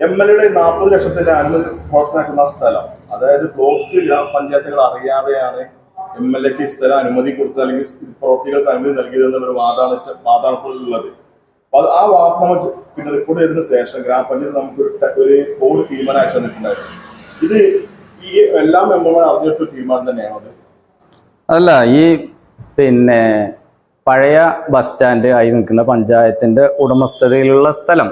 M L എയുടെ നാൽപ്പത് ലക്ഷത്തിന്റെ അനുമതി പുറത്തിറക്കുന്ന സ്ഥലം. അതായത് ബ്ലോക്ക് ഗ്രാമപഞ്ചായത്തുകൾ അറിയാതെയാണ് എം എൽ എക്ക് സ്ഥലം അനുമതി കൊടുത്തത് അല്ലെങ്കിൽ പ്രവൃത്തികൾക്ക് അനുമതി നൽകിയത് ഒരു വാദാണ് വാദാണുള്ളത് അപ്പൊ ആ വാർത്ത നമ്മൾ പിന്നെ റിപ്പോർട്ട് ചെയ്തതിനു ശേഷം ഗ്രാമപഞ്ചായത്ത് നമുക്ക് ഒരു ബോർഡ് തീരുമാനം അയച്ചു തന്നിട്ടുണ്ടായിരുന്നു ഇത് ഈ എല്ലാ മെമ്പർമാരും അറിഞ്ഞിട്ട് തീരുമാനം തന്നെയാണ് അത്. അല്ല ഈ പിന്നെ പഴയ ബസ് സ്റ്റാൻഡ് ആയി നിൽക്കുന്ന പഞ്ചായത്തിന്റെ ഉടമസ്ഥതയിലുള്ള സ്ഥലം.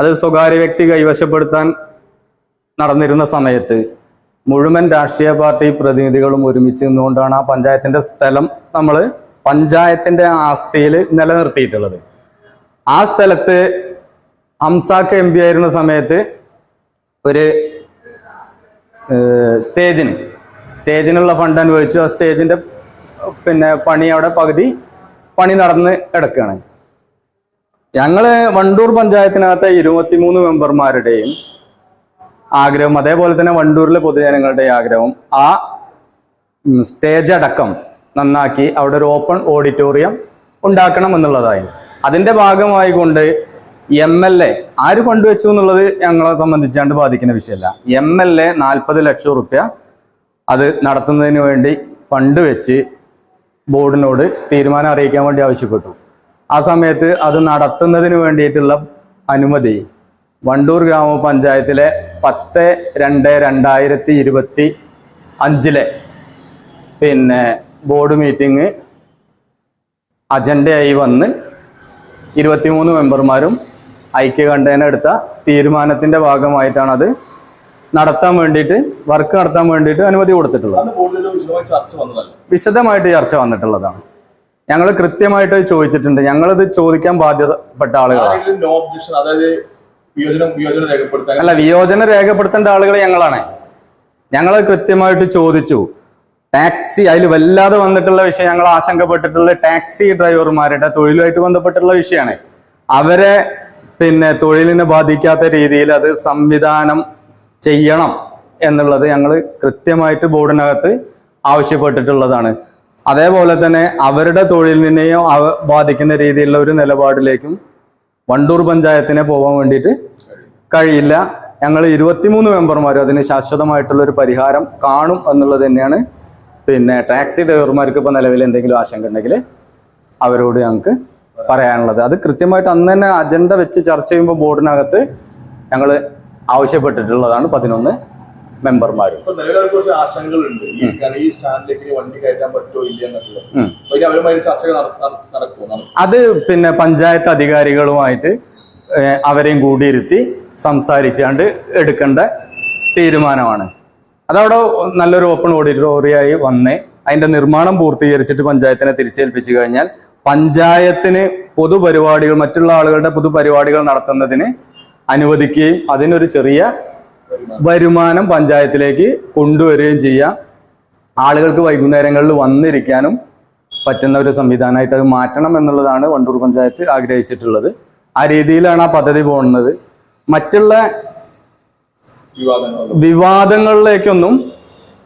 അത് സ്വകാര്യ വ്യക്തി കൈവശപ്പെടുത്താൻ നടന്നിരുന്ന സമയത്ത് മുഴുവൻ രാഷ്ട്രീയ പാർട്ടി പ്രതിനിധികളും ഒരുമിച്ച് നിന്നുകൊണ്ടാണ് ആ പഞ്ചായത്തിന്റെ സ്ഥലം നമ്മൾ പഞ്ചായത്തിന്റെ ആസ്തിയിൽ നിലനിർത്തിയിട്ടുള്ളത്. ആ സ്ഥലത്ത് ഹംസാക്ക് എം പി ആയിരുന്ന സമയത്ത് ഒരു സ്റ്റേജിന് സ്റ്റേജിനുള്ള ഫണ്ട് അനുവദിച്ചു. ആ സ്റ്റേജിന്റെ പിന്നെ പണി അവിടെ പകുതി പണി നടന്ന് കിടക്കുകയാണ്. ഞങ്ങൾ വണ്ടൂർ പഞ്ചായത്തിനകത്തെ ഇരുപത്തിമൂന്ന് മെമ്പർമാരുടെയും ആഗ്രഹം അതേപോലെ തന്നെ വണ്ടൂരിലെ പൊതുജനങ്ങളുടെയും ആഗ്രഹം ആ സ്റ്റേജ് അടക്കം നന്നാക്കി അവിടെ ഒരു ഓപ്പൺ ഓഡിറ്റോറിയം ഉണ്ടാക്കണം എന്നുള്ളതായി. അതിന്റെ ഭാഗമായി കൊണ്ട് എം എൽ എ ആര് ഫണ്ട് വെച്ചു എന്നുള്ളത് ഞങ്ങളെ സംബന്ധിച്ചാണ്ട് ബാധിക്കുന്ന വിഷയമല്ല. എം എൽ എ നാൽപ്പത് ലക്ഷം റുപ്യ അത് നടത്തുന്നതിന് വേണ്ടി ഫണ്ട് വെച്ച് ബോർഡിനോട് തീരുമാനം അറിയിക്കാൻ വേണ്ടി ആവശ്യപ്പെട്ടു. ആ സമയത്ത് അത് നടത്തുന്നതിന് വേണ്ടിയിട്ടുള്ള അനുമതി. വണ്ടൂർ ഗ്രാമപഞ്ചായത്തിലെ പത്ത് രണ്ട് രണ്ടായിരത്തി ഇരുപത്തി അഞ്ചിലെ പിന്നെ ബോർഡ് മീറ്റിംഗ് അജണ്ടയായി വന്ന് ഇരുപത്തിമൂന്ന് മെമ്പർമാരും ഐക്യകണ്ഠേന എടുത്ത തീരുമാനത്തിന്റെ ഭാഗമായിട്ടാണ് അത് നടത്താൻ വേണ്ടിയിട്ട് വർക്ക് നടത്താൻ വേണ്ടിയിട്ട് അനുമതി കൊടുത്തിട്ടുള്ളത്. വിശദമായിട്ട് ചർച്ച വന്നിട്ടുള്ളതാണ്. ഞങ്ങൾ കൃത്യമായിട്ട് ചോദിച്ചിട്ടുണ്ട്. ഞങ്ങളിത് ചോദിക്കാൻ ബാധ്യതപ്പെട്ട ആളുകളാണ്. അല്ല വിയോജനം രേഖപ്പെടുത്തേണ്ട ആളുകൾ ഞങ്ങളാണ്. ഞങ്ങൾ കൃത്യമായിട്ട് ചോദിച്ചു. ടാക്സി അതിൽ വല്ലാതെ വന്നിട്ടുള്ള വിഷയം ഞങ്ങൾ ആശങ്കപ്പെട്ടിട്ടുള്ള ടാക്സി ഡ്രൈവർമാരുടെ തൊഴിലുമായിട്ട് ബന്ധപ്പെട്ടുള്ള വിഷയമാണ്. അവരെ പിന്നെ തൊഴിലിനെ ബാധിക്കാത്ത രീതിയിൽ അത് സംവിധാനം ചെയ്യണം എന്നുള്ളത് ഞങ്ങൾ കൃത്യമായിട്ട് ബോർഡിനകത്ത് ആവശ്യപ്പെട്ടിട്ടുള്ളതാണ്. അതേപോലെ തന്നെ അവരുടെ തൊഴിലിനെയും ബാധിക്കുന്ന രീതിയിലുള്ള ഒരു നിലപാടിലേക്കും വണ്ടൂർ പഞ്ചായത്തിനെ പോകാൻ വേണ്ടിയിട്ട് കഴിയില്ല. ഞങ്ങൾ ഇരുപത്തിമൂന്ന് മെമ്പർമാരും അതിന് ശാശ്വതമായിട്ടുള്ള ഒരു പരിഹാരം കാണും എന്നുള്ളത് തന്നെയാണ്. പിന്നെ ടാക്സി ഡ്രൈവർമാർക്ക് ഇപ്പോൾ നിലവിൽ എന്തെങ്കിലും ആശങ്ക ഉണ്ടെങ്കിൽ അവരോട് ഞങ്ങൾക്ക് പറയാനുള്ളത്. അത് കൃത്യമായിട്ട് അന്ന് തന്നെ അജണ്ട വെച്ച് ചർച്ച ചെയ്യുമ്പോൾ ബോർഡിനകത്ത് ഞങ്ങൾ ആവശ്യപ്പെട്ടിട്ടുള്ളതാണ് പതിനൊന്ന്. മെമ്പർമാരും. അത് പിന്നെ പഞ്ചായത്ത് അധികാരികളുമായിട്ട് അവരെയും കൂടിയിരുത്തി സംസാരിച്ചാണ്ട് എടുക്കേണ്ട തീരുമാനമാണ്. അതവിടെ നല്ലൊരു ഓപ്പൺ ഓഡിറ്റോറിയായി വന്ന്. അതിന്റെ നിർമ്മാണം പൂർത്തീകരിച്ചിട്ട് പഞ്ചായത്തിനെ തിരിച്ചേൽപ്പിച്ചു കഴിഞ്ഞാൽ പഞ്ചായത്തിന് പൊതുപരിപാടികൾ മറ്റുള്ള ആളുകളുടെ പൊതുപരിപാടികൾ നടത്തുന്നതിന് അനുവദിക്കുകയും അതിനൊരു ചെറിയ വരുമാനം പഞ്ചായത്തിലേക്ക് കൊണ്ടുവരികയും ചെയ്യാം. ആളുകൾക്ക് വൈകുന്നേരങ്ങളിൽ വന്നിരിക്കാനും പറ്റുന്ന ഒരു സംവിധാനമായിട്ട് അത് മാറ്റണം എന്നുള്ളതാണ് വണ്ടൂർ പഞ്ചായത്ത് ആഗ്രഹിച്ചിട്ടുള്ളത്. ആ രീതിയിലാണ് ആ പദ്ധതി പോകുന്നത്. മറ്റുള്ള വിവാദങ്ങളിലേക്കൊന്നും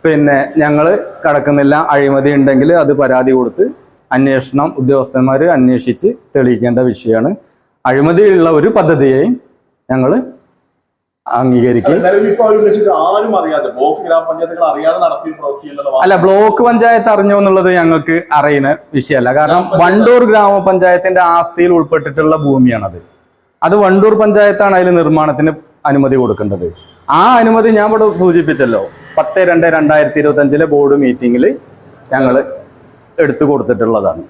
പിന്നെ ഞങ്ങൾ കടക്കുന്നില്ല. അഴിമതി ഉണ്ടെങ്കിൽ അത് പരാതി കൊടുത്ത് അന്വേഷണം ഉദ്യോഗസ്ഥന്മാർ അന്വേഷിച്ച് തെളിയിക്കേണ്ട വിഷയമാണ്. അഴിമതിയുള്ള ഒരു പദ്ധതിയെയും ഞങ്ങൾ അംഗീകരിക്കും. ആരും അറിയാതെ ബ്ലോക്ക് ഗ്രാമപഞ്ചായത്തുകൾ അറിയാതെ. അല്ല ബ്ലോക്ക് പഞ്ചായത്ത് അറിഞ്ഞു എന്നുള്ളത് ഞങ്ങൾക്ക് അറിയുന്ന വിഷയമല്ല. കാരണം വണ്ടൂർ ഗ്രാമപഞ്ചായത്തിന്റെ ആസ്തിയിൽ ഉൾപ്പെട്ടിട്ടുള്ള ഭൂമിയാണത്. അത് വണ്ടൂർ പഞ്ചായത്താണ് അതിൽ നിർമ്മാണത്തിന് അനുമതി കൊടുക്കേണ്ടത്. ആ അനുമതി ഞാൻ ഇവിടെ സൂചിപ്പിച്ചല്ലോ. പത്ത് രണ്ട് രണ്ടായിരത്തി ഇരുപത്തി അഞ്ചിലെ ബോർഡ് മീറ്റിംഗിൽ ഞങ്ങൾ എടുത്തു കൊടുത്തിട്ടുള്ളതാണ്.